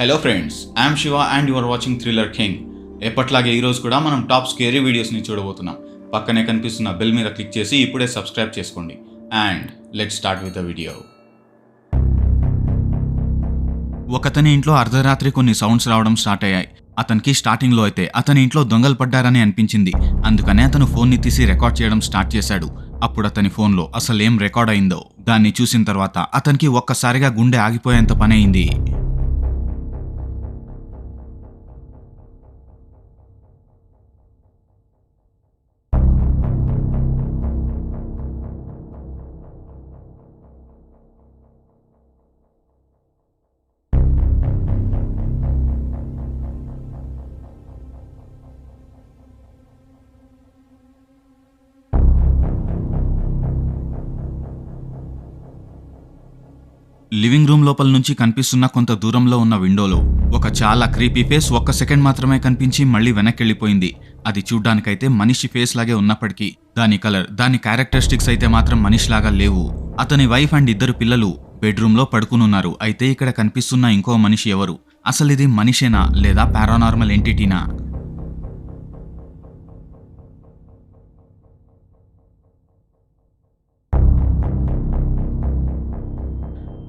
Hello friends I'm Shiva and you are watching thriller king ఎప్పట్లాగే ఈరోజు కూడా మనం టాప్ స్కేరీ వీడియోస్ని చూడబోతున్నాం. పక్కనే కనిపిస్తున్న బెల్ మీద క్లిక్ చేసి ఇప్పుడే సబ్స్క్రైబ్ చేసుకోండి. And let start with the video ఒకతని ఇంట్లో అర్ధరాత్రి కొన్ని సౌండ్స్ రావడం స్టార్ట్ అయ్యాయి. అతనికి స్టార్టింగ్లో అయితే అతని ఇంట్లో దొంగలు పడ్డారని అనిపించింది. అందుకనే అతను ఫోన్ని తీసి రికార్డ్ చేయడం స్టార్ట్ చేశాడు. అప్పుడు అతని ఫోన్లో అసలు ఏం రికార్డ్ అయిందో. దాన్ని చూసిన తర్వాత అతనికి ఒక్కసారిగా గుండె ఆగిపోయేంత పని అయింది లివింగ్ రూమ్ లోపల నుంచి కనిపిస్తున్న కొంత దూరంలో ఉన్న విండోలో ఒక చాలా క్రీపీ ఫేస్ ఒక్క సెకండ్ మాత్రమే కనిపించి మళ్ళీ వెనక్కి వెళ్ళిపోయింది అది చూడ్డానికైతే మనిషి ఫేస్ లాగే ఉన్నప్పటికీ దాని కలర్ దాని క్యారెక్టరిస్టిక్స్ అయితే మాత్రం మనిషిలాగా లేవు. అతని వైఫ్ అండ్ ఇద్దరు పిల్లలు బెడ్రూమ్లో పడుకునున్నారు. అయితే ఇక్కడ కనిపిస్తున్న ఇంకో మనిషి ఎవరు? అసలు ఇది మనిషేనా లేదా పారానార్మల్ ఎంటిటీనా?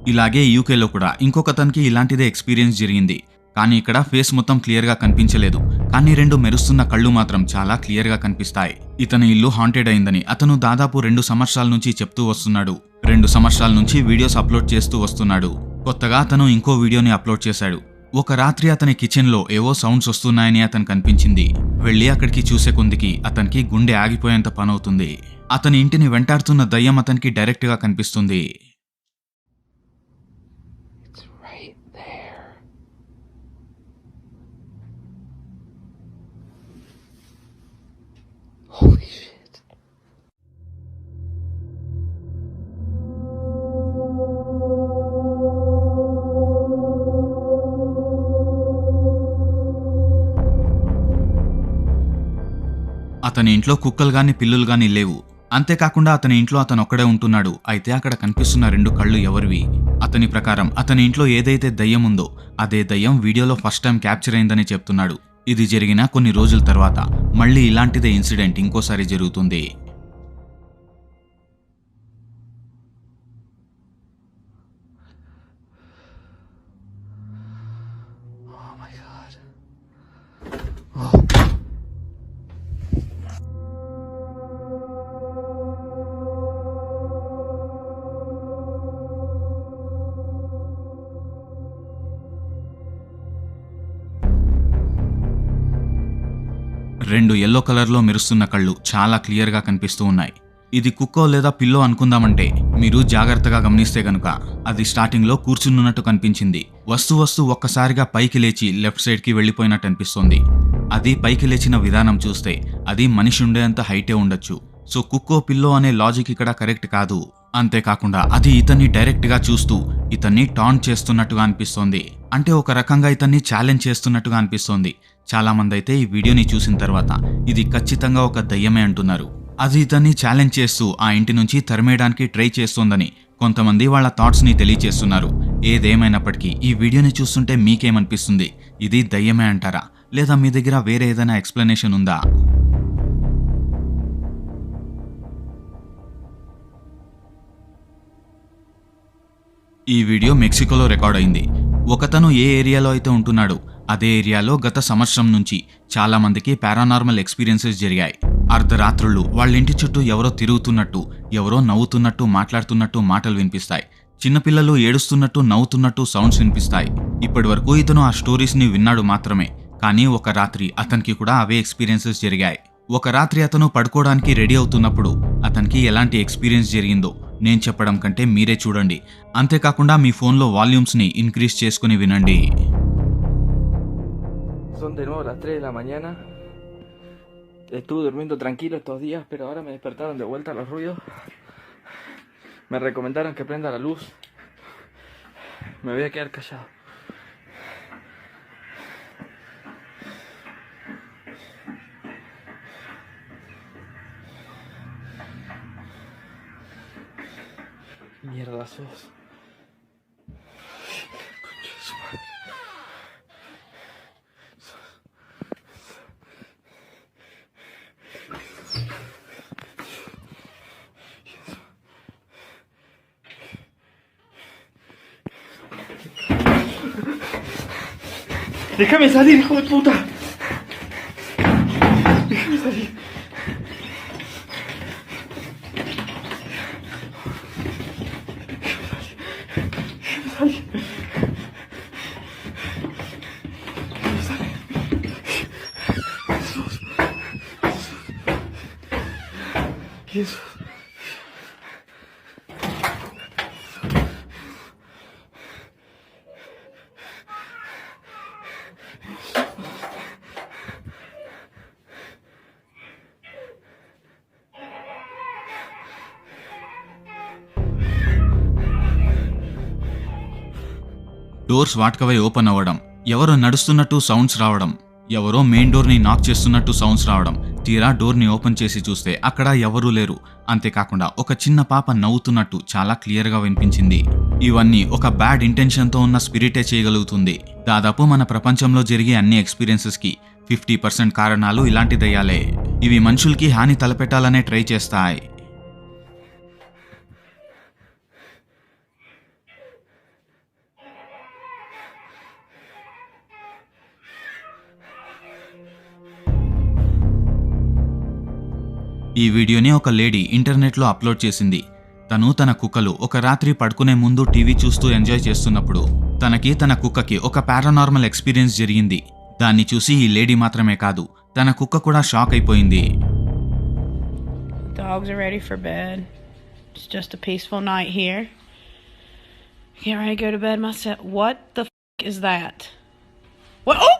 ఇలాగే యూకేలో కూడా ఇంకొకతనికి ఇలాంటిదే ఎక్స్పీరియన్స్ జరిగింది. కానీ ఇక్కడ ఫేస్ మొత్తం క్లియర్గా కనిపించలేదు. కానీ రెండు మెరుస్తున్న కళ్ళు మాత్రం చాలా క్లియర్గా కనిపిస్తాయి. ఇతని ఇల్లు హాంటెడ్ అయిందని అతను దాదాపు రెండు సంవత్సరాల నుంచి చెప్తూ వస్తున్నాడు. రెండు సంవత్సరాల నుంచి వీడియోస్ అప్లోడ్ చేస్తూ వస్తున్నాడు. కొత్తగా అతను ఇంకో వీడియోని అప్లోడ్ చేశాడు. ఒక రాత్రి అతని కిచెన్లో ఏవో సౌండ్స్ వస్తున్నాయని అతను కనిపించింది వెళ్ళి అక్కడికి చూసే కొందికి అతనికి గుండె ఆగిపోయేంత పనవుతుంది. అతని ఇంటిని వెంటాడుతున్న దయ్యం అతనికి డైరెక్ట్గా కనిపిస్తుంది. అతని ఇంట్లో కుక్కలు గాని పిల్లులు గాని లేవు. అంతేకాకుండా అతని ఇంట్లో అతను ఒక్కడే ఉంటున్నాడు. అయితే అక్కడ కనిపిస్తున్న రెండు కళ్ళు ఎవరివి? అతని ప్రకారం అతని ఇంట్లో ఏదైతే దయ్యం ఉందో అదే దయ్యం వీడియోలో ఫస్ట్ టైం క్యాప్చర్ అయిందని చెప్తున్నాడు. ఇది జరిగిన కొన్ని రోజుల తర్వాత. మళ్ళీ ఇలాంటిదే ఇన్సిడెంట్ ఇంకోసారి జరుగుతుంది. రెండు ఎల్లో కలర్లో మెరుస్తున్న కళ్ళు చాలా క్లియర్గా కనిపిస్తూ ఉన్నాయి. ఇది కుక్కో లేదా పిల్లో అనుకుందామంటే మీరు జాగ్రత్తగా గమనిస్తే గనుక అది స్టార్టింగ్లో కూర్చున్నట్టు కనిపించింది. వస్తూ వస్తూ ఒక్కసారిగా పైకి లేచి లెఫ్ట్ సైడ్కి వెళ్ళిపోయినట్టు అనిపిస్తోంది. అది పైకి లేచిన విధానం చూస్తే అది మనిషి ఉండేంత హైటే ఉండొచ్చు. సో కుక్కో పిల్లో అనే లాజిక్ ఇక్కడ కరెక్ట్ కాదు. అంతేకాకుండా అది ఇతన్ని డైరెక్ట్గా చూస్తూ ఇతన్ని టాన్ చేస్తున్నట్టుగా అనిపిస్తోంది. అంటే ఒక రకంగా ఇతన్ని ఛాలెంజ్ చేస్తున్నట్టుగా అనిపిస్తోంది. చాలామంది అయితే ఈ వీడియోని చూసిన తర్వాత ఇది ఖచ్చితంగా ఒక దయ్యమే అంటున్నారు. అది ఇతన్ని ఛాలెంజ్ చేస్తూ ఆ ఇంటి నుంచి తరిమేయడానికి ట్రై చేస్తోందని కొంతమంది వాళ్ళ థాట్స్ని తెలియచేస్తున్నారు. ఏదేమైనప్పటికీ ఈ వీడియోని చూస్తుంటే మీకేమనిపిస్తుంది? ఇది దయ్యమే అంటారా? లేదా మీ దగ్గర వేరే ఏదైనా ఎక్స్ప్లెనేషన్ ఉందా? ఈ వీడియో మెక్సికోలో రికార్డ్ అయింది. ఒకతను ఏ ఏరియాలో అయితే ఉంటున్నాడో అదే ఏరియాలో గత సంవత్సరం నుంచి చాలామందికి పారానార్మల్ ఎక్స్పీరియన్సెస్ జరిగాయి. అర్ధరాత్రులు వాళ్ళ ఇంటి చుట్టూ ఎవరో తిరుగుతున్నట్టు ఎవరో నవ్వుతున్నట్టు మాట్లాడుతున్నట్టు మాటలు వినిపిస్తాయి. చిన్నపిల్లలు ఏడుస్తున్నట్టు నవ్వుతున్నట్టు సౌండ్స్ వినిపిస్తాయి. ఇప్పటి వరకు ఇతను ఆ స్టోరీస్ని విన్నాడు మాత్రమే కానీ ఒక రాత్రి అతనికి కూడా అవే ఎక్స్పీరియన్సెస్ జరిగాయి. ఒక రాత్రి అతను పడుకోవడానికి రెడీ అవుతున్నప్పుడు అతనికి ఎలాంటి ఎక్స్పీరియన్స్ జరిగిందో నేను చెప్పడం కంటే మీరే చూడండి అంతేకాకుండా మీ ఫోన్లో వాల్యూమ్స్ని ఇంక్రీజ్ చేసుకుని వినండి Son de nuevo las 3 de la mañana. Estuve durmiendo tranquilo estos días, pero ahora me despertaron de vuelta los ruidos. Me recomendaron que prenda la luz. Me voy a quedar callado. mierdazos. Déjame salir, hijo de puta. Ai. Jesus. Jesus. Doors వాట్కవై open అవ్వడం ఎవరో నడుస్తున్నట్టు sounds రావడం ఎవరో main డోర్ని నాక్ చేస్తున్నట్టు sounds రావడం తీరా డోర్ని open చేసి చూస్తే అక్కడ ఎవరూ లేరు. అంతేకాకుండా ఒక చిన్న పాప నవ్వుతున్నట్టు చాలా క్లియర్గా వినిపించింది. ఇవన్నీ ఒక బ్యాడ్ ఇంటెన్షన్తో ఉన్న స్పిరిటే చేయగలుగుతుంది. దాదాపు మన ప్రపంచంలో జరిగే అన్ని ఎక్స్పీరియన్సెస్కి ఫిఫ్టీ పర్సెంట్ కారణాలు ఇలాంటి దయ్యాలే ఇవి మనుషులకి హాని తలపెట్టాలనే ట్రై చేస్తాయి. ఈ వీడియోని ఒక లేడీ ఇంటర్నెట్లో అప్లోడ్ చేసింది తను తన కుక్కలు ఒక రాత్రి పడుకునే ముందు టీవీ చూస్తూ ఎంజాయ్ చేస్తున్నప్పుడు తనకి తన కుక్కకి ఒక పారానార్మల్ ఎక్స్పీరియన్స్ జరిగింది దాన్ని చూసి ఈ లేడీ మాత్రమే కాదు తన కుక్క కూడా షాక్ అయిపోయింది Dogs are ready for bed. It's just a peaceful night here. Get ready to go to bed myself. What the f- is that? What? Oh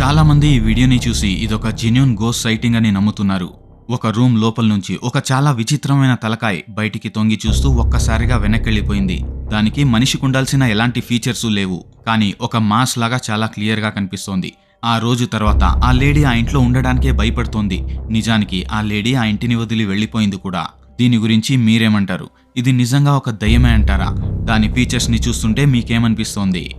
చాలా మంది ఈ వీడియోని చూసి ఇదొక జెన్యున్ గోస్ సైటింగ్ అని నమ్ముతున్నారు. ఒక రూమ్ లోపల నుంచి ఒక చాలా విచిత్రమైన తలకాయ్ బయటికి తొంగి చూస్తూ ఒక్కసారిగా వెనక్కెళ్ళిపోయింది. దానికి మనిషికి ఉండాల్సిన ఎలాంటి ఫీచర్స్ లేవు. కానీ ఒక మాస్ లాగా చాలా క్లియర్గా కనిపిస్తోంది. ఆ రోజు తర్వాత ఆ లేడీ ఆ ఇంట్లో ఉండడానికే భయపడుతోంది. నిజానికి ఆ లేడీ ఆ ఇంటిని వదిలి వెళ్ళిపోయింది కూడా. దీని గురించి మీరేమంటారు? ఇది నిజంగా ఒక దయ్యమే అంటారా? దాని ఫీచర్స్ని చూస్తుంటే మీకేమనిపిస్తోంది?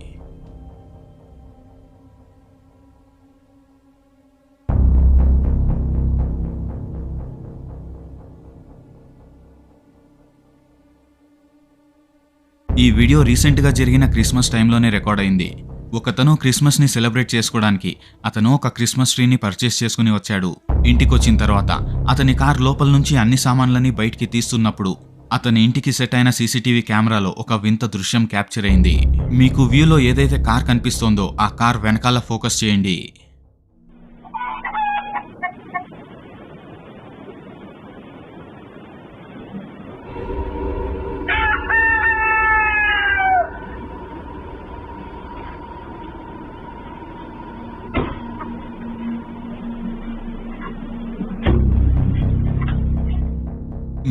ఈ వీడియో రీసెంట్గా జరిగిన క్రిస్మస్ టైంలోనే రికార్డ్ అయింది. ఒకతను క్రిస్మస్ని సెలబ్రేట్ చేసుకోవడానికి అతను ఒక క్రిస్మస్ ట్రీని పర్చేస్ చేసుకుని వచ్చాడు. ఇంటికొచ్చిన తర్వాత అతని కార్ లోపల నుంచి అన్ని సామాన్లని బయటికి తీస్తున్నప్పుడు అతని ఇంటికి సెట్ అయిన సీసీటీవీ కెమెరాలో ఒక వింత దృశ్యం క్యాప్చర్ అయింది. మీకు వ్యూలో ఏదైతే కార్ కనిపిస్తోందో ఆ కార్ వెనకాల ఫోకస్ చేయండి.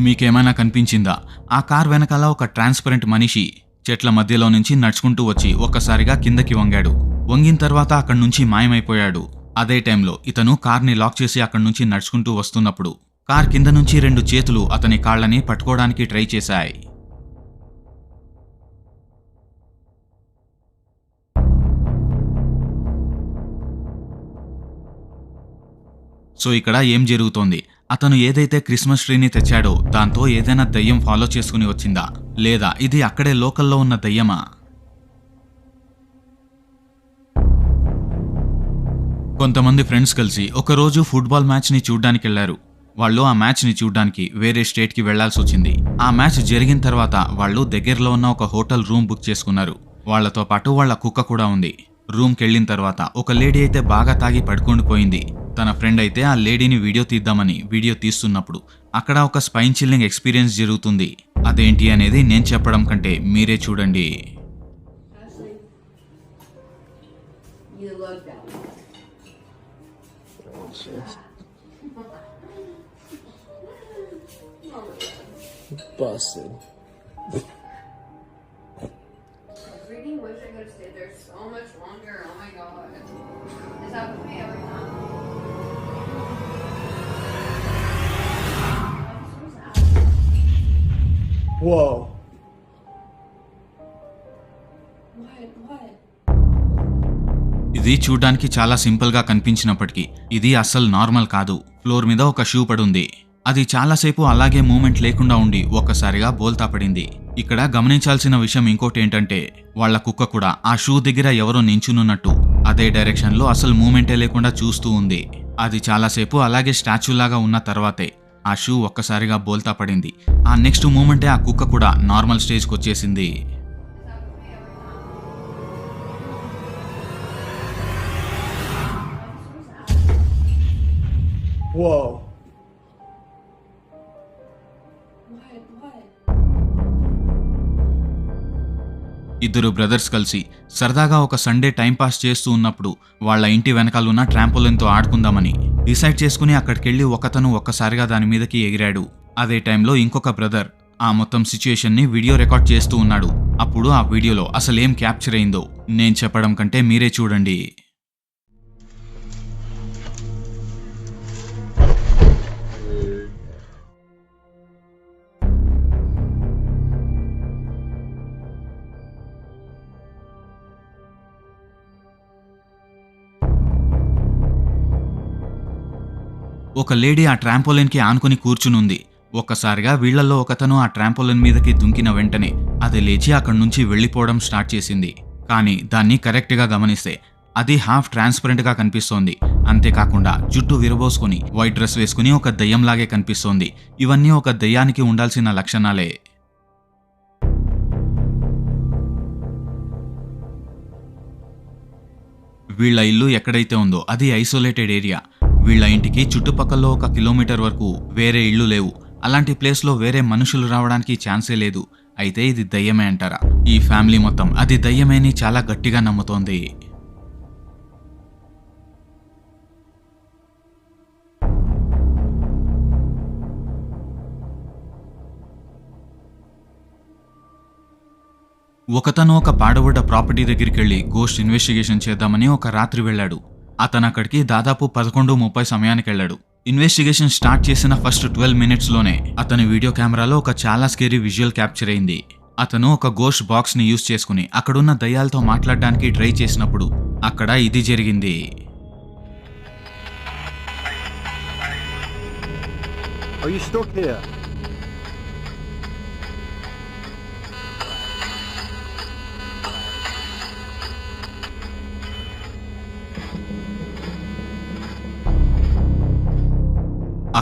మీకేమైనా కనిపించిందా? ఆ కార్ వెనకాల ఒక ట్రాన్స్పరెంట్ మనిషి చెట్ల మధ్యలో నుంచి నడుచుకుంటూ వచ్చి ఒక్కసారిగా కిందకి వంగాడు. వంగిన తర్వాత అక్కడి నుంచి మాయమైపోయాడు. అదే టైంలో ఇతను కార్ని లాక్ చేసి అక్కడి నుంచి నడుచుకుంటూ వస్తున్నప్పుడు కార్ కింద నుంచి రెండు చేతులు అతని కాళ్ళని పట్టుకోవడానికి ట్రై చేశాయి. సో ఇక్కడ ఏం జరుగుతోంది? అతను ఏదైతే క్రిస్మస్ ట్రీని తెచ్చాడో దాంతో ఏదైనా దయ్యం ఫాలో చేసుకుని వచ్చిందా? లేదా ఇది అక్కడే లోకల్లో ఉన్న దయ్యమా? కొంతమంది ఫ్రెండ్స్ కలిసి ఒకరోజు ఫుట్బాల్ మ్యాచ్ని చూడ్డానికి వెళ్ళారు వాళ్ళు ఆ మ్యాచ్ని చూడ్డానికి వేరే స్టేట్కి వెళ్ళాల్సి వచ్చింది. ఆ మ్యాచ్ జరిగిన తర్వాత వాళ్ళు దగ్గరలో ఉన్న ఒక హోటల్ రూమ్ బుక్ చేసుకున్నారు. వాళ్ళతో పాటు వాళ్ళ కుక్క కూడా ఉంది. రూమ్కి వెళ్ళిన తర్వాత ఒక లేడీ అయితే బాగా తాగి పడుకుండిపోయింది. తన ఫ్రెండ్ అయితే ఆ లేడీని వీడియో తీద్దామని వీడియో తీస్తున్నప్పుడు అక్కడ ఒక స్పైన్ చిల్లింగ్ ఎక్స్పీరియన్స్ జరుగుతుంది అదేంటి అనేది నేను చెప్పడం కంటే మీరే చూడండి Busted. Whoa. What? What? ఇది చూడ్డానికి చాలా సింపుల్గా కనిపించినప్పటికీ ఇది అస్సలు నార్మల్ కాదు ఫ్లోర్ మీద ఒక షూ పడుంది అది చాలాసేపు అలాగే మూమెంట్ లేకుండా ఉండి ఒక్కసారిగా బోల్తా పడింది ఇక్కడ గమనించాల్సిన విషయం ఇంకోటి ఏంటంటే వాళ్ళ కుక్క కూడా ఆ షూ దగ్గర ఎవరో నించునున్నట్టు అదే డైరెక్షన్లో అసలు మూమెంటే లేకుండా చూస్తూ ఉంది అది చాలాసేపు అలాగే స్టాచ్యూ లాగా ఉన్న తర్వాతే ఆ షూ ఒక్కసారిగా బోల్తా పడింది ఆ నెక్స్ట్ మూమెంటే ఆ కుక్క కూడా నార్మల్ స్టేజ్కి వచ్చేసింది Whoa. ఇద్దరు బ్రదర్స్ కలిసి సరదాగా ఒక సండే టైంపాస్ చేస్తూ ఉన్నప్పుడు వాళ్ళ ఇంటి వెనకాల ఉన్న ట్రాంపోలిన్తో ఆడుకుందామని డిసైడ్ చేసుకుని అక్కడికెళ్ళి ఒకతను ఒక్కసారిగా దాని మీదకి ఎగిరాడు. అదే టైంలో ఇంకొక బ్రదర్ ఆ మొత్తం సిచ్యుయేషన్ని వీడియో రికార్డ్ చేస్తూ ఉన్నాడు. అప్పుడు ఆ వీడియోలో అసలేం క్యాప్చర్ అయిందో నేను చెప్పడం కంటే మీరే చూడండి. ఒక లేడీ ఆ ట్రాంపోలిన్కి ఆనుకుని కూర్చునుంది. ఒక్కసారిగా వీళ్ళలో ఒకతను ఆ ట్రాంపోలిన్ మీదకి దుంకిన వెంటనే అది లేచి అక్కడి నుంచి వెళ్ళిపోవడం స్టార్ట్ చేసింది. కానీ దాన్ని కరెక్ట్గా గమనిస్తే అది హాఫ్ ట్రాన్స్పరెంట్గా కనిపిస్తోంది. అంతేకాకుండా జుట్టు విరబోసుకుని వైట్ డ్రెస్ వేసుకుని ఒక దయ్యంలాగే కనిపిస్తోంది. ఇవన్నీ ఒక దయ్యానికి ఉండాల్సిన లక్షణాలే. వీళ్ళ ఇల్లు ఎక్కడైతే ఉందో అది ఐసోలేటెడ్ ఏరియా. వీళ్ళ ఇంటికి చుట్టుపక్కల ఒక కిలోమీటర్ వరకు వేరే ఇళ్ళు లేవు. అలాంటి ప్లేస్లో వేరే మనుషులు రావడానికి ఛాన్సే లేదు. అయితే ఇది దయ్యమే అంటారా? ఈ ఫ్యామిలీ మొత్తం అది దయ్యమేని చాలా గట్టిగా నమ్ముతోంది. ఒకతను ఒక పాడబడ్డ ప్రాపర్టీ దగ్గరికి వెళ్ళి గోస్ట్ ఇన్వెస్టిగేషన్ చేద్దామని ఒక రాత్రి వెళ్ళాడు. అతను అక్కడికి దాదాపు పదకొండు ముప్పై సమయానికి వెళ్ళాడు ఇన్వెస్టిగేషన్ స్టార్ట్ చేసిన ఫస్ట్ ట్వెల్వ్ మినిట్స్లోనే అతని వీడియో కెమెరాలో ఒక చాలా స్కేరీ విజువల్ క్యాప్చర్ అయింది. అతను ఒక గోష్ బాక్స్ని యూజ్ చేసుకుని అక్కడున్న దయ్యాలతో మాట్లాడడానికి ట్రై చేసినప్పుడు అక్కడ ఇది జరిగింది. Are you stuck here?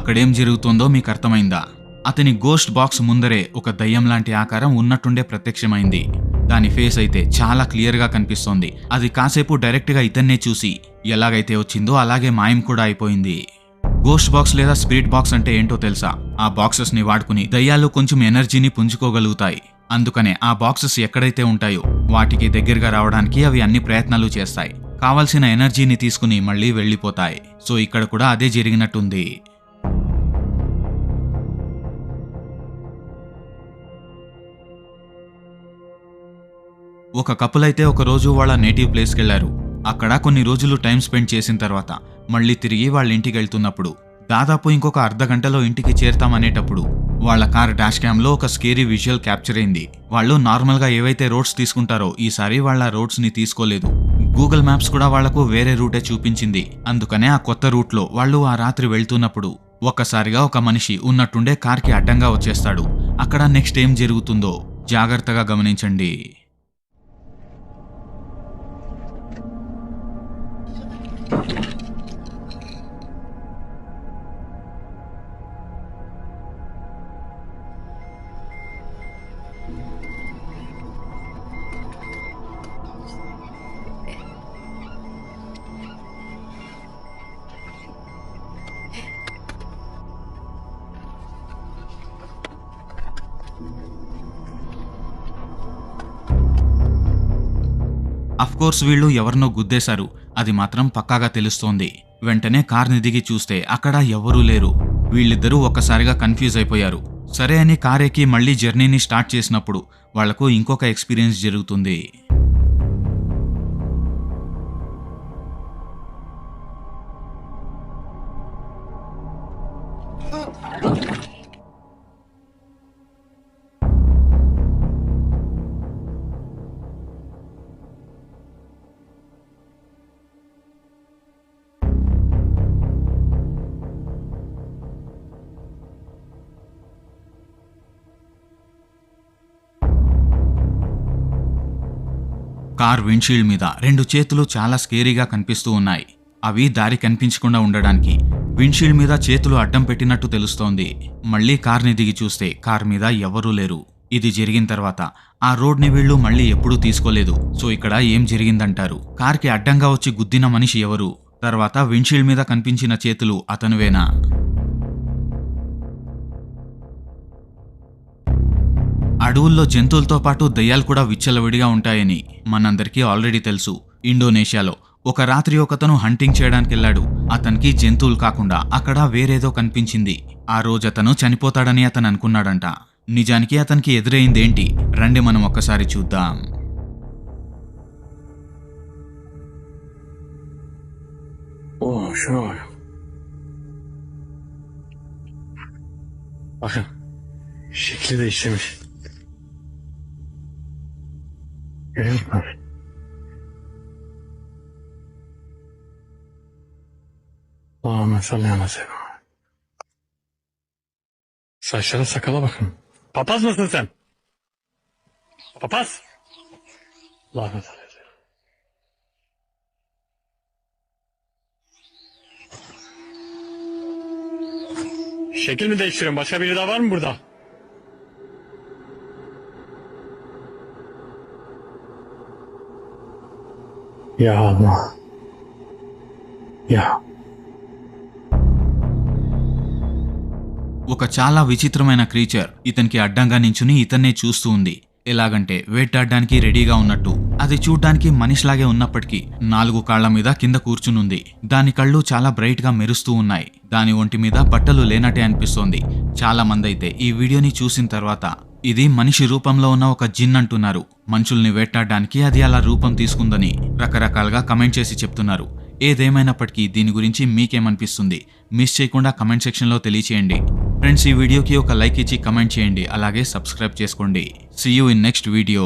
అక్కడేం జరుగుతుందో మీకు అర్థమైందా? అతని గోస్ట్ బాక్స్ ముందరే ఒక దయ్యం లాంటి ఆకారం ఉన్నట్టుండే ప్రత్యక్షమైంది. దాని ఫేస్ అయితే చాలా క్లియర్గా కనిపిస్తోంది. అది కాసేపు డైరెక్ట్గా ఇతన్నే చూసి ఎలాగైతే వచ్చిందో అలాగే మాయం కూడా అయిపోయింది. గోస్ట్ బాక్స్ లేదా స్పిరిట్ బాక్స్ అంటే ఏంటో తెలుసా? ఆ బాక్సెస్ని వాడుకుని దయ్యాలు కొంచెం ఎనర్జీని పుంజుకోగలుగుతాయి. అందుకనే ఆ బాక్సెస్ ఎక్కడైతే ఉంటాయో వాటికి దగ్గరగా రావడానికి అవి అన్ని ప్రయత్నాలు చేస్తాయి. కావలసిన ఎనర్జీని తీసుకుని మళ్ళీ వెళ్ళిపోతాయి. సో ఇక్కడ కూడా అదే జరిగినట్టుంది. ఒక కపుల్ అయితే ఒక రోజు వాళ్ళ నేటివ్ ప్లేస్కి వెళ్ళారు అక్కడ కొన్ని రోజులు టైం స్పెండ్ చేసిన తర్వాత మళ్ళీ తిరిగి వాళ్ళ ఇంటికి వెళ్తున్నప్పుడు దాదాపు ఇంకొక అర్ధ గంటలో ఇంటికి చేరుతామనేటప్పుడు వాళ్ళ కార్ డాష్ క్యామ్లో ఒక స్కేరీ విజువల్ క్యాప్చర్ అయింది. వాళ్ళు నార్మల్గా ఏవైతే రోడ్స్ తీసుకుంటారో ఈసారి వాళ్ళ రోడ్స్ని తీసుకోలేదు. గూగుల్ మ్యాప్స్ కూడా వాళ్ళకు వేరే రూటే చూపించింది. అందుకనే ఆ కొత్త రూట్లో వాళ్ళు ఆ రాత్రి వెళ్తున్నప్పుడు ఒక్కసారిగా ఒక మనిషి ఉన్నట్టుండే కార్కి అడ్డంగా వచ్చేస్తాడు. అక్కడ నెక్స్ట్ ఏం జరుగుతుందో జాగ్రత్తగా గమనించండి. కోర్స్ వీళ్ళు ఎవరినో గుద్దేశారు. అది మాత్రం పక్కాగా తెలుస్తోంది. వెంటనే కార్ని దిగి చూస్తే అక్కడ ఎవరూ లేరు. వీళ్ళిద్దరూ ఒక్కసారిగా కన్ఫ్యూజ్ అయిపోయారు. సరే అని కారేకి మళ్ళీ జర్నీని స్టార్ట్ చేసినప్పుడు వాళ్ళకు ఇంకొక ఎక్స్పీరియన్స్ జరుగుతుంది. కార్ విండ్షీల్డ్ మీద రెండు చేతులు చాలా స్కేరీగా కనిపిస్తూ ఉన్నాయి. అవి దారి కనిపించకుండా ఉండడానికి విండ్షీల్డ్ మీద చేతులు అడ్డం పెట్టినట్టు తెలుస్తోంది. మళ్ళీ కార్ని దిగి చూస్తే కార్ మీద ఎవరూ లేరు. ఇది జరిగిన తర్వాత ఆ రోడ్ని వీళ్ళు మళ్ళీ ఎప్పుడూ తీసుకోలేదు. సో ఇక్కడ ఏం జరిగిందంటారు? కార్కి అడ్డంగా వచ్చి గుద్దిన మనిషి ఎవరు? తర్వాత విండ్షీల్డ్ మీద కనిపించిన చేతులు అతనువేనా? అడవుల్లో జంతువులతో పాటు దయ్యాలు కూడా విచ్చలవిడిగా ఉంటాయని మనందరికీ ఆల్రెడీ తెలుసు ఇండోనేషియాలో ఒక రాత్రి ఒకతను హంటింగ్ చేయడానికి వెళ్ళాడు అతనికి జంతువులు కాకుండా అక్కడ వేరేదో కనిపించింది ఆ రోజు అతను చనిపోతాడని అతను అనుకున్నాడంట నిజానికి అతనికి ఎదురైందేంటి రండి మనం ఒక్కసారి చూద్దాం ఓ. Bakın. Şekli değiştirmiş. Görüyor musun? Allahümme salli ala. Saçlara sakala bakın. Papaz mısın sen? Papaz. Allahümme salli ala. Şekil mi değiştiriyorsun? Başka biri daha var mı burada? Ya Allah. Ya. ఒక చాలా విచిత్రమైన క్రీచర్. ఇతనికి అడ్డంగా నించుని ఇతన్నే చూస్తూ ఉంది. ఎలాగంటే వేటాడడానికి రెడీగా ఉన్నట్టు. అది చూడ్డానికి మనిషిలాగే ఉన్నప్పటికీ నాలుగు కాళ్ళ మీద కింద కూర్చునుంది. దాని కళ్ళు చాలా బ్రైట్గా మెరుస్తూ ఉన్నాయి. దాని ఒంటి మీద బట్టలు లేనట్టే అనిపిస్తోంది. చాలా మంది అయితే ఈ వీడియోని చూసిన తర్వాత ఇది మనిషి రూపంలో ఉన్న ఒక జిన్ అంటున్నారు. మనుషుల్ని వేటాడడానికి అది అలా రూపం తీసుకుందని రకరకాలుగా కమెంట్ చేసి చెప్తున్నారు. ఏదేమైనప్పటికీ దీని గురించి మీకేమనిపిస్తుంది? మిస్ చేయకుండా కమెంట్ సెక్షన్లో తెలియచేయండి. ఫ్రెండ్స్ ఈ వీడియోకి ఒక లైక్ ఇచ్చి కమెంట్ చేయండి. అలాగే సబ్స్క్రైబ్ చేసుకోండి. See you in next video